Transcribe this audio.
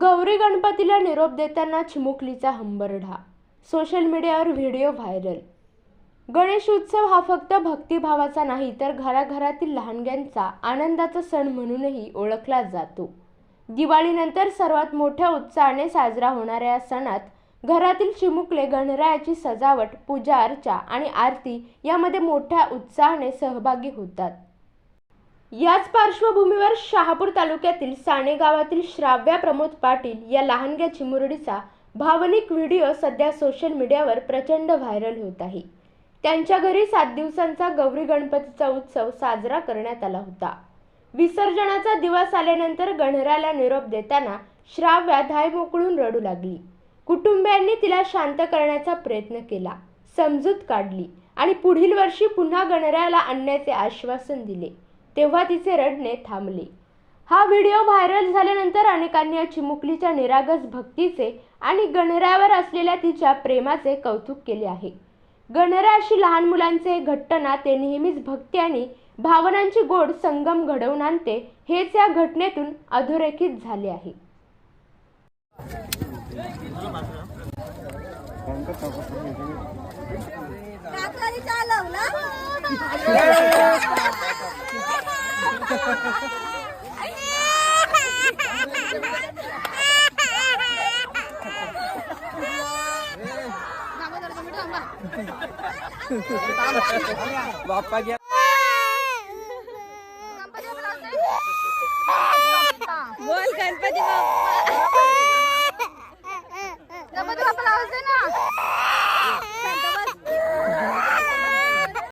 गौरी गणपतीला निरोप देताना चिमुकलीचा हंबरडा सोशल मीडियावर व्हिडिओ व्हायरल. गणेश उत्सव हा फक्त भक्तिभावाचा नाही तर घराघरातील लहानग्यांचा आनंदाचा सण म्हणूनही ओळखला जातो. दिवाळीनंतर सर्वात मोठ्या उत्साहाने साजरा होणाऱ्या या सणात घरातील चिमुकले गणरायाची सजावट पूजा अर्चा आणि आरती यामध्ये मोठ्या उत्साहाने सहभागी होतात. याच पार्श्वभूमीवर शहापूर तालुक्यातील साणे गावातील श्राव्या प्रमोद पाटील या लहानग्या चिमुरडीचा भावनिक व्हिडिओ सध्या सोशल मीडियावर प्रचंड व्हायरल होत आहे. त्यांच्या घरी सात दिवसांचा गौरी गणपतीचा उत्सव साजरा करण्यात आला होता. विसर्जनाचा दिवस आल्यानंतर गणराला निरोप देताना श्राव्या धाय मोकळून रडू लागली. कुटुंबियांनी तिला शांत करण्याचा प्रयत्न केला समजूत काढली आणि पुढील वर्षी पुन्हा गणरायाला आणण्याचे आश्वासन दिले. तेव्हा तिचे रडणे थांबले. हा व्हिडिओ व्हायरल झाल्यानंतर अनेकांनी या चिमुकलीच्या निरागस भक्तीचे आणि गणरायावर असलेल्या तिच्या प्रेमाचे कौतुक केले आहे. गणरायाशी लहान मुलांचे घट्ट नाते नेहमीच भक्ती आणि भावनांची गोड संगम घडवून आणते हेच या घटनेतून अधोरेखित झाले आहे. बाप्पा घ्या बोल गणपती बाप्पा